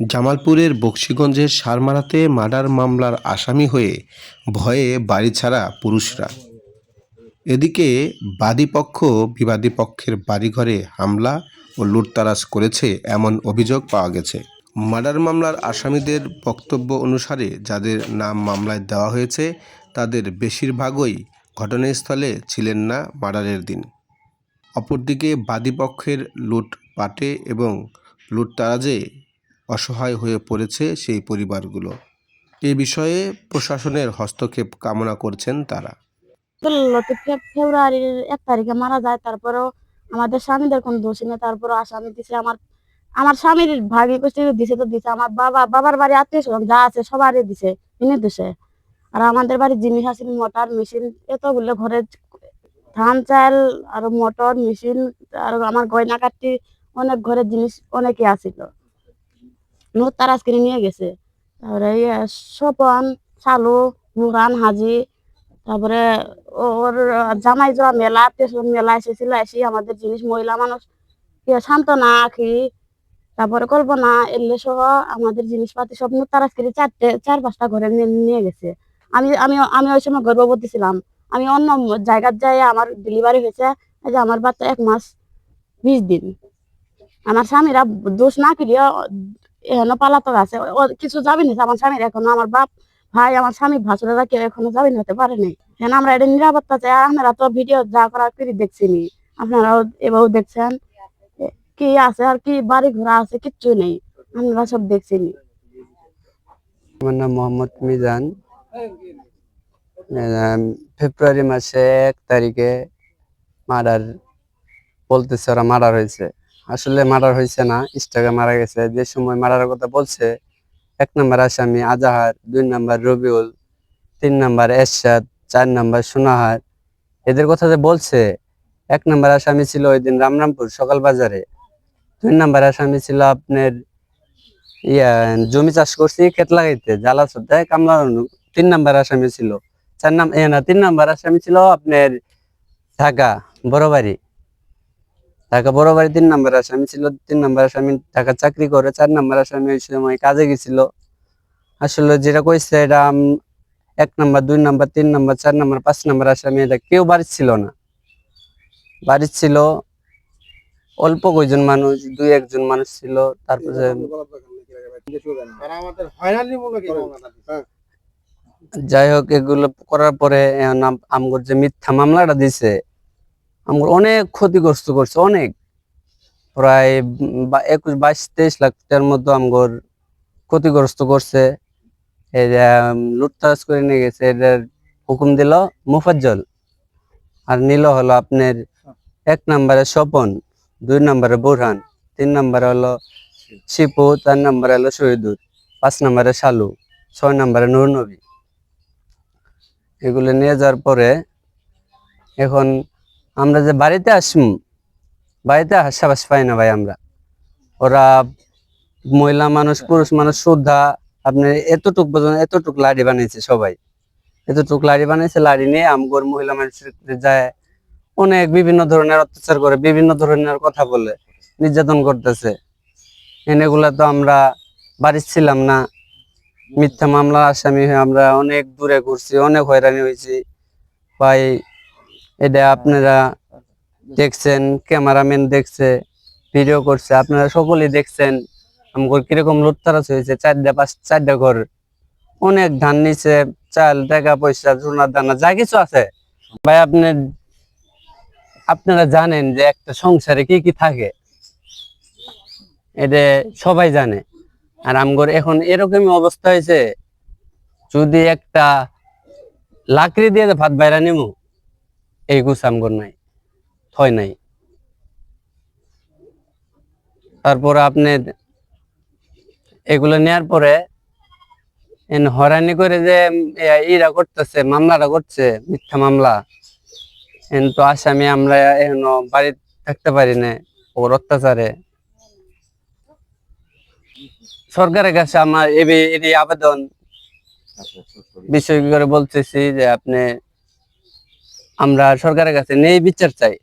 জামালপুরের বক্সিগঞ্জের সারমারাতে মার্ডার মামলার আসামি হয়ে ভয়ে বাড়ি ছাড়া পুরুষরা। এদিকে বাদীপক্ষ বিবাদী পক্ষের বাড়িঘরে হামলা ও লুটতারাজ করেছে এমন অভিযোগ পাওয়া গেছে। মার্ডার মামলার আসামিদের বক্তব্য অনুসারে যাদের নাম মামলায় দেওয়া হয়েছে, তাদের বেশিরভাগই ঘটনাস্থলে ছিলেন না মার্ডারের দিন। অপরদিকে বাদীপক্ষের লুটপাটে এবং লুটতারাজে অসহায় হয়ে পড়েছে সেই পরিবারগুলো। এ বিষয়ে প্রশাসনের হস্তক্ষেপ কামনা করছেন তারা। ফেব্রুয়ারির এক তারিখে মারা যায়, তারপরেও আমাদের স্বামীদের কোনো দোষী নেই তারপরে আসামি দিছে আমার আমার স্বামীর ভাগি কুষ্টি দিছে তো দিছে, আমার বাবা বাবার বাড়ি আত্মীয় স্বজন যা আছে সবারই দিছে ইনি দিছে। আর আমাদের বাড়ির জিনিস আছে, মোটর মেশিন, এতগুলো ঘরে ধান, চাল আর মোটর মেশিন, আর আমার গয়না কাটি অনেক ঘরের জিনিস অনেকে আছিল। নোট তারাজ কিনে নিয়ে গেছে। তারপরে ইয়ে স্বপন শালু বুরান হাজি, তারপরে ওর জামাই জোয়া মেলা মেলা এসেছিল এসে আমাদের জিনিস মহিলা মানুষ সান্ত্বনা, আখি, তারপরে কল্পনা এলে সহ আমাদের জিনিসপাতি সব তারাস করে চারটে, চার পাঁচটা ঘরে নিয়ে গেছে। আমি আমি আমি ওই সময় গর্ভবতী ছিলাম। আমি অন্য জায়গার যাই, আমার ডেলিভারি হয়েছে, এই যে আমার বাচ্চা এক মাস বিশ দিন। আমার স্বামীরা দোষ না করিয়া এখনও পালাতক আছে। ও কিছু যাবি না, আমার স্বামীর এখনও, আমার বাপ, ভাই, আমার স্বামী ভাসুরেরা কেউ এখনও যাবি হতে পারে নাই। কেন আমরা এটা নিরাপত্তা চাই আপনারা তো ভিডিও যা করার করে দেখছিনি আপনারাও এবারও দেখছেন। কি আছে আর কি বাড়ি ঘোরা আছে, কিচ্ছু নেই। আমরা সব দেখছিনি আমার নাম মোহাম্মদ মিজান। ফেব্রুয়ারি মাসে এক তারিখে মার্ডার বলতেছে, ওরা মার্ডার হয়েছে। আসলে মার্ডার হয়েছে না স্টাকে মারা গেছে। যে সময় মার্ডারের কথা বলছে, এক নম্বর আসামি আজাহার, দুই নম্বর রবিউল, তিন নম্বর এরশাদ, চার নম্বর সোনাহার। এদের কথা যে বলছে, এক নম্বর আসামি ছিল ওই দিন রামরামপুর সকাল বাজারে। দুই নম্বর আসামি ছিল আপনার ইয়া, জমি চাষ করছি, ক্ষেত লাগাইতে, জ্বালা সদায় কামলা তিন নাম্বার আসামি ছিল। চার নাম তিন নাম্বার আসামি ছিল আপনার ঢাকা, বড়বাড়ি। ঢাকা বড়বাড়ি তিন নাম্বার আসামি ছিল তিন নাম্বার আসামি ঢাকা চাকরি করে চার নাম্বার আসামি ওই সময় কাজে গেছিল। আসলে যেটা কইছে এটা এক নাম্বার দুই নাম্বার তিন নাম্বার চার নাম্বার পাঁচ নাম্বার আসামি এটা কেউ বাড়ির ছিল না। বাড়ির ছিল অল্প কয়জন মানুষ দুই একজন মানুষ ছিল তারপরে যাই হোক এগুলো করার পরে আমগর যে মিথ্যা মামলাটা দিছে আমগর অনেক ক্ষতিগ্রস্ত করছে, অনেক। প্রায় একুশ, বাইশ, তেইশ লাখ টাকার মতো আমগর ক্ষতিগ্রস্ত করছে। এই যে লুটতারাজ করে নিয়ে গেছে এদের হুকুম দিল মুফাজ্জল। আর নিল হলো আপনার এক নম্বরে স্বপন, দুই নম্বরে বুরহান, তিন নম্বরে হলো শিপু, চার নম্বরে হলো শহীদুর, পাঁচ নম্বরে শালু, ছয় নম্বরে নূর নবী। এগুলো নিয়ে যাওয়ার পরে এখন আমরা যে বাড়িতে আসম, বাড়িতে হাসাবাস পাই না ভাই আমরা। ওরা মহিলা মানুষ, পুরুষ মানুষ শ্রদ্ধা আপনি এতটুক পর্যন্ত, এতটুক লাড়ি বানিয়েছে সবাই। এতটুক লাড়ি বানিয়েছে, লাড়ি নিয়ে আমগর মহিলা মানুষের যায় অনেক বিভিন্ন ধরনের অত্যাচার করে, বিভিন্ন ধরনের কথা বলে, নির্যাতন করতেছে। এনেগুলা তো আমরা বাড়ির ছিলাম না। মিথ্যা মামলা আসামি হয়ে আমরা অনেক দূরে ঘুরছি, অনেক হয়রানি হয়েছি। ভাই এটা আপনারা দেখছেন, ক্যামেরাম্যান দেখছে, ভিডিও করছে, আপনারা সকলেই দেখছেন। আমগর কীরকম লুটতারাজ হয়েছে, চারটা পাঁচ, চারটা ঘর। অনেক ধান নিচে চাল, টাকা পয়সা সোনার দানা, যা কিছু আছে। ভাই, আপনি, আপনারা জানেন যে একটা সংসারে কি কি থাকে? এটা সবাই জানে। আর আমগর এখন এরকমই অবস্থা হয়েছে, যদি একটা লাকড়ি দিয়ে ভাত বাইরা নিমু এই গুছ আমগর নাই থয় নাই। তারপর আপনি এগুলো নেয়ার পরে হরানি করে যে ইরা করতেছে মামলাটা করছে মিথ্যা মামলা। এন তো আসামি আমরা এখনও বাড়ি থাকতে পারি না ওর অত্যাচারে। সরকারের কাছে আমার এই এই আবেদন। বিষয় করে বলতেছি যে আপনি আমরা সরকারের কাছে নেই বিচার চাই।